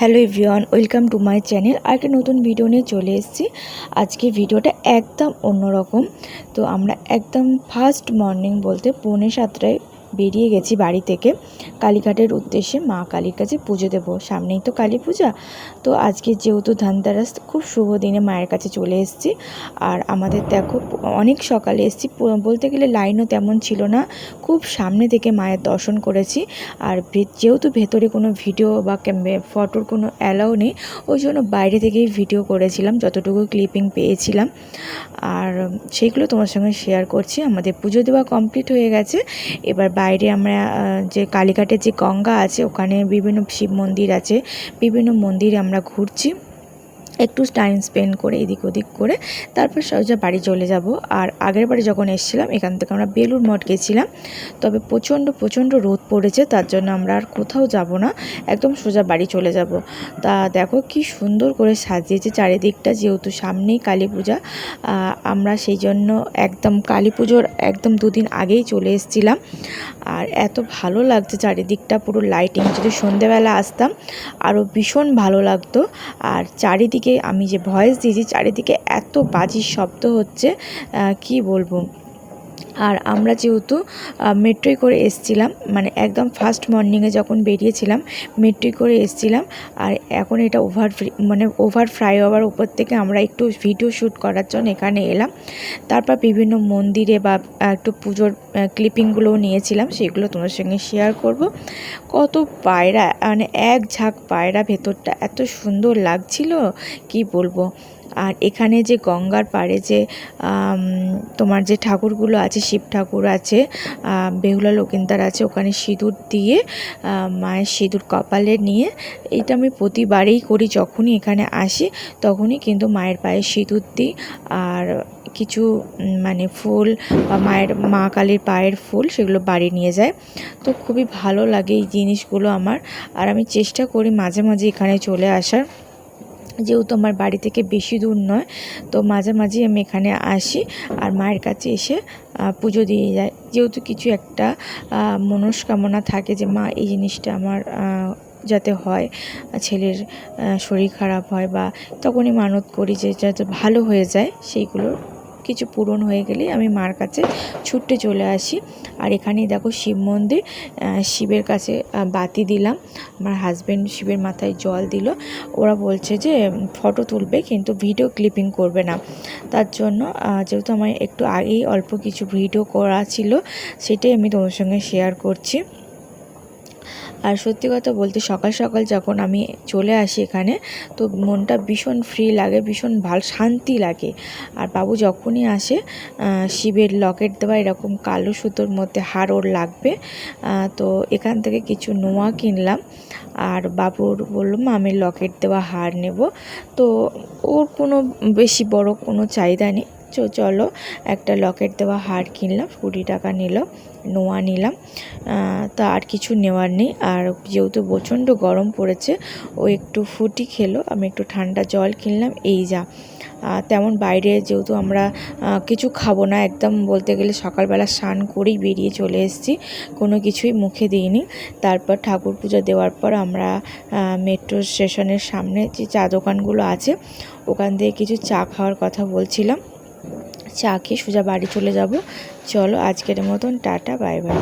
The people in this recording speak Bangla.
Hello everyone, welcome to my channel. আর একটা নতুন ভিডিও নিয়ে চলে এসেছি। আজকে ভিডিওটা একদম অন্যরকম। তো আমরা একদম ফার্স্ট মর্নিং বলতে পৌনে সাতটায় বেরিয়ে গেছি বাড়ি থেকে। কালীঘাটের উদ্দেশ্যে মা কালীর কাছে পুজো দেবো। সামনেই তো কালী পূজা। তো আজকে যেহেতু ধানতেরাস, খুব শুভ দিনে মায়ের কাছে চলে এসেছি। আর আমাদের দেখো, অনেক সকালে এসেছি। বলতে গেলে লাইনও তেমন ছিল না। খুব সামনে থেকে মায়ের দর্শন করেছি। আর যেহেতু ভেতরে কোনো ভিডিও বা ফটোর কোনো অ্যালাও নেই, ওই জন্য বাইরে থেকেই ভিডিও করেছিলাম, যতটুকু ক্লিপিং পেয়েছিলাম। আর সেইগুলো তোমার সঙ্গে শেয়ার করছি। আমাদের পুজো দেওয়া কমপ্লিট হয়ে গেছে। এবার বাইরে আমরা যে কালীঘাটের যে গঙ্গা আছে, ওখানে বিভিন্ন শিব মন্দির আছে, বিভিন্ন মন্দিরে আমরা ঘুরছি। একটু টাইম স্পেন্ড করে এদিক ওদিক করে, তারপর সোজা বাড়ি চলে যাব। আর আগের বাড়ি যখন এসেছিলাম, এখান থেকে আমরা বেলুর মঠ গেছিলাম। তবে প্রচণ্ড প্রচণ্ড রোদ পড়েছে, তার জন্য আমরা আর কোথাও যাব না, একদম সোজা বাড়ি চলে যাব। তা দেখো কি সুন্দর করে সাজিয়েছে চারিদিকটা, যেহেতু সামনেই কালী পূজা আমরা সেই জন্য একদম কালী পুজোর একদম দুদিন আগেই চলে এসেছিলাম। আর এত ভালো লাগছে চারিদিকটা, পুরো লাইটিং যদি সন্ধেবেলা আসতাম আরও ভীষণ ভালো লাগতো। আর চারিদিকে আমি যে ভয়েস দিয়েছি, চারিদিকে এত বাজির শব্দ হচ্ছে কি বলব? আর আমরা যেহেতু মেট্রোয় করে এসছিলাম মানে একদম ফার্স্ট মর্নিংয়ে যখন বেরিয়েছিলাম, মেট্রোয় করে এসছিলাম, আর এখন এটা ওভার মানে ওভার ফ্লাইওভার উপর থেকে আমরা একটু ভিডিও শ্যুট করার জন্য এখানে এলাম। তারপর বিভিন্ন মন্দিরে বা একটু পুজোর ক্লিপিংগুলোও নিয়েছিলাম, সেগুলো তোমার সঙ্গে শেয়ার করব। কত পায়রা মানে এক ঝাঁক পায়রা ভেতরটা এত সুন্দর লাগছিল, কি বলব? আর এখানে যে গঙ্গার পাড়ে যে তোমার যে ঠাকুরগুলো আছে, শিব ঠাকুর আছে বেহুলা লকিন্দার আছে, ওখানে সিঁদুর দিয়ে মায়ের সিঁদুর কপালে নিয়ে এটা আমি প্রতিবারেই করি যখনই এখানে আসি, তখনই কিন্তু মায়ের পায়ে সিঁদুর দিই। আর কিছু মানে ফুল বা মায়ের, মা কালীর পায়ের ফুল সেগুলো বাড়ি নিয়ে যায়। তো খুবই ভালো লাগে এই জিনিসগুলো আমার। আর আমি চেষ্টা করি মাঝে মাঝে এখানে চলে আসার। যেহেতু আমার বাড়ি থেকে বেশি দূর নয়, তো মাঝে মাঝে আমি এখানে আসি আর মায়ের কাছে এসে পুজো দিয়ে যাই। যেহেতু কিছু একটা মনস্কামনা থাকে যে, মা, এই জিনিসটা আমার যাতে হয় ছেলের শরীর খারাপ হয় বা তখনই মানত করি যে, যাতে ভালো হয়ে যায় সেইগুলো কিছু পূরণ হয়ে গেলেই আমি মার কাছে ছুটতে চলে আসি। আর এখানেই দেখো শিব মন্দির শিবের কাছে বাতি দিলাম। আমার হাজব্যান্ড শিবের মাথায় জল দিল। ওরা বলছে যে, ফটো তুলবে কিন্তু ভিডিও ক্লিপিং করবে না। তার জন্য যেহেতু আমার একটু আগেই অল্প কিছু ভিডিও করা ছিল, সেটাই আমি তোমার সঙ্গে শেয়ার করছি। আর সত্যি কথা বলতে সকাল সকাল যখন আমি চলে আসি এখানে, তো মনটা ভীষণ ফ্রি লাগে, ভীষণ ভালো, শান্তি লাগে। আর বাবু যখনই আসে শিবের লকেট দেওয়া, এরকম কালো সুতোর মধ্যে হার ওর লাগবে। তো এখান থেকে কিছু নোয়া কিনলাম। আর বাবুর বললাম আমি লকেট দেওয়া হার নেব। তো ওর কোনো বেশি বড় কোনো চাহিদা নেই। চো চলো, একটা লকেট দেওয়া হার কিনলাম, কুড়ি টাকা নিল, নোয়া নিলাম। তা আর কিছু নেওয়ার নেই। আর যেহেতু প্রচণ্ড গরম পড়েছে, ও একটু ফুটি খেলো, আমি একটু ঠান্ডা জল কিনলাম, এই যা। তেমন বাইরে যেহেতু আমরা কিছু খাব না, একদম বলতে গেলে সকালবেলা স্নান করেই বেরিয়ে চলে এসেছি, কোনো কিছুই মুখে দিইনি। তারপর ঠাকুর পুজো দেওয়ার পর আমরা মেট্রো স্টেশনের সামনে যে চা দোকানগুলো আছে, ওখান থেকে কিছু চা খাওয়ার কথা বলছিলাম। চা খেয়ে সোজা বাড়ি চলে যাব। চলো আজকের মতন টাটা বাই বাই।